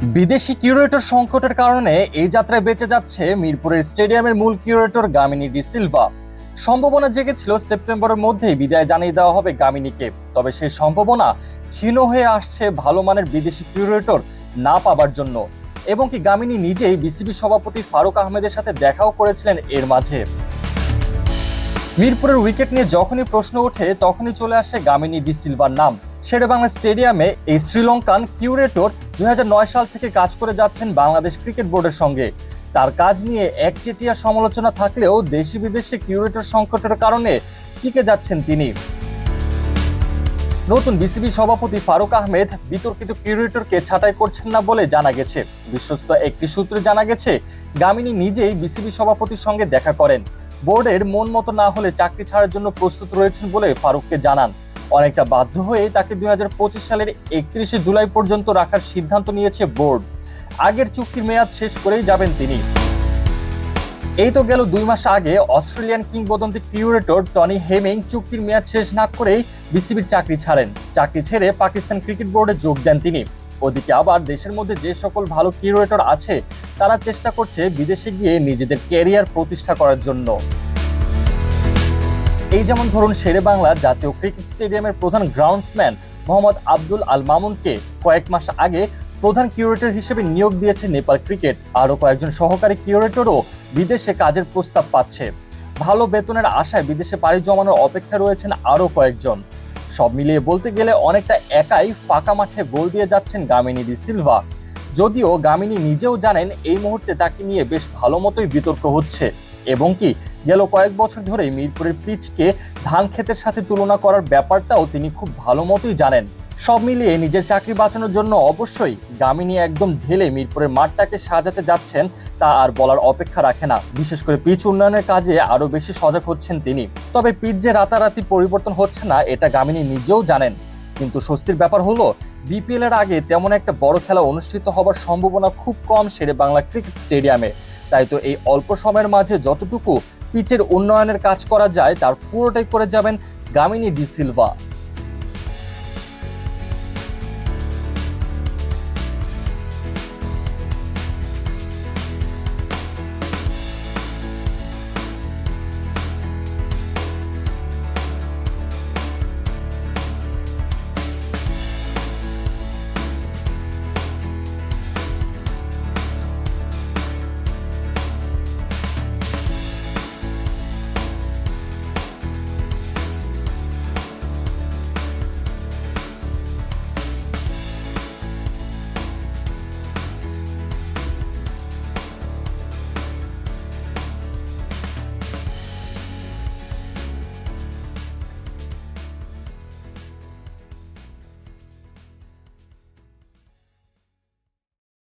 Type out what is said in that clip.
বিদেশি কিউরেটর সংকটের কারণে এই যাত্রায় বেঁচে যাচ্ছে মিরপুরের স্টেডিয়ামের মূল কিউরেটর গামিনী ডি সিলভা। সম্ভাবনা জেগেছিল সেপ্টেম্বরের মধ্যেই বিদায় জানিয়ে দেওয়া হবে গামিনীকে। তবে সেই সম্ভাবনা ক্ষীণ হয়ে আসছে ভালো মানের বিদেশি কিউরেটর না পাবার জন্য। এবং কি গামিনী নিজেই বিসিবি সভাপতি ফারুক আহমেদের সাথে দেখাও করেছিলেন এর মাঝে। মিরপুরের উইকেট নিয়ে যখনই প্রশ্ন ওঠে, তখনই চলে আসে গামিনী ডি সিলভার নাম। শেরেবাংলা স্টেডিয়ামে এই শ্রীলঙ্কান কিউরেটর দু হাজার নয় সাল থেকে কাজ করে যাচ্ছেন বাংলাদেশ ক্রিকেট বোর্ডের সঙ্গে। তার কাজ নিয়ে একচেটিয়া সমালোচনা থাকলেও দেশি বিদেশে কিউরেটর সংকটের কারণে টিকে যাচ্ছেন তিনি। নতুন বিসিবি সভাপতি ফারুক আহমেদ বিতর্কিত কিউরেটরকে ছাঁটাই করছেন না বলে জানা গেছে। বিশ্বস্ত একটি সূত্রে জানা গেছে, গামিনী নিজেই বিসিবি সভাপতির সঙ্গে দেখা করেন। বোর্ডের মন মতো না হলে চাকরি ছাড়ার জন্য প্রস্তুত রয়েছেন বলে ফারুককে জানান। অনেকটা বাধ্য হয়ে তাকে দু হাজার পঁচিশ সালের একত্রিশে জুলাই পর্যন্ত রাখার সিদ্ধান্ত নিয়েছে বোর্ড। আগের চুক্তির মেয়াদ শেষ করেই যাবেন তিনি। এই তো গেল দুই মাস আগে অস্ট্রেলিয়ান কিংবদন্তি কিউরেটর টনি হেমিং চুক্তির মেয়াদ শেষ না করেই বিসিবির চাকরি ছাড়েন। চাকরি ছেড়ে পাকিস্তান ক্রিকেট বোর্ডে যোগ দেন তিনি। ওদিকে আবার দেশের মধ্যে যে সকল ভালো কিউরেটর আছে, তারা চেষ্টা করছে বিদেশে গিয়ে নিজেদের ক্যারিয়ার প্রতিষ্ঠা করার জন্য। এই যেমন ধরুন শেরে বাংলা জাতীয় ক্রিকেট স্টেডিয়ামের প্রধান গ্রাউন্ডসম্যান মোহাম্মদ আব্দুল আল মামুনকে কয়েক মাস আগে প্রধান কিউরেটর হিসেবে নিয়োগ দিয়েছে নেপাল ক্রিকেট। আরও কয়েকজন সহকারী কিউরেটরও বিদেশে কাজের প্রস্তাব পাচ্ছে। ভালো বেতনের আশায় বিদেশে পাড়ি জমানোর অপেক্ষা রয়েছেন আরও কয়েকজন। সব মিলিয়ে বলতে গেলে অনেকটা একাই ফাঁকা মাঠে গোল দিয়ে যাচ্ছেন গামিনী ডি সিলভা। যদিও গামিনী নিজেও জানেন এই মুহূর্তে তাকে নিয়ে বেশ ভালো মতোই বিতর্ক হচ্ছে। এবং কি, গেল কয়েক বছর ধরে মিরপুরের পিচকে ধান ক্ষেতের সাথে তুলনা করার ব্যাপারটাও তিনি খুব ভালো মতোই জানেন। সব মিলিয়ে নিজের চাকরি বাঁচানোর জন্য অবশ্যই গামিনী একদম ঢেলে মিরপুরের মাঠটাকে সাজাতে যাচ্ছেন তা আর বলার অপেক্ষা রাখে না। বিশেষ করে পিচ উন্নয়নের কাজে আরও বেশি সজাগ হচ্ছেন তিনি। তবে পিচ যে রাতারাতি পরিবর্তন হচ্ছে না, এটা গামিনী নিজেও জানেন। কিন্তু স্বস্তির ব্যাপার হলো বিপিএল এর আগে তেমন একটা বড় খেলা অনুষ্ঠিত হবার সম্ভাবনা খুব কম সেরে বাংলা ক্রিকেট স্টেডিয়ামে। তাই তো এই অল্প সময়ের মাঝে যতটুকু পিচের উন্নয়নের কাজ করা যায়, তার পুরোটাই করে যাবেন গামিনী ডি সিলভা।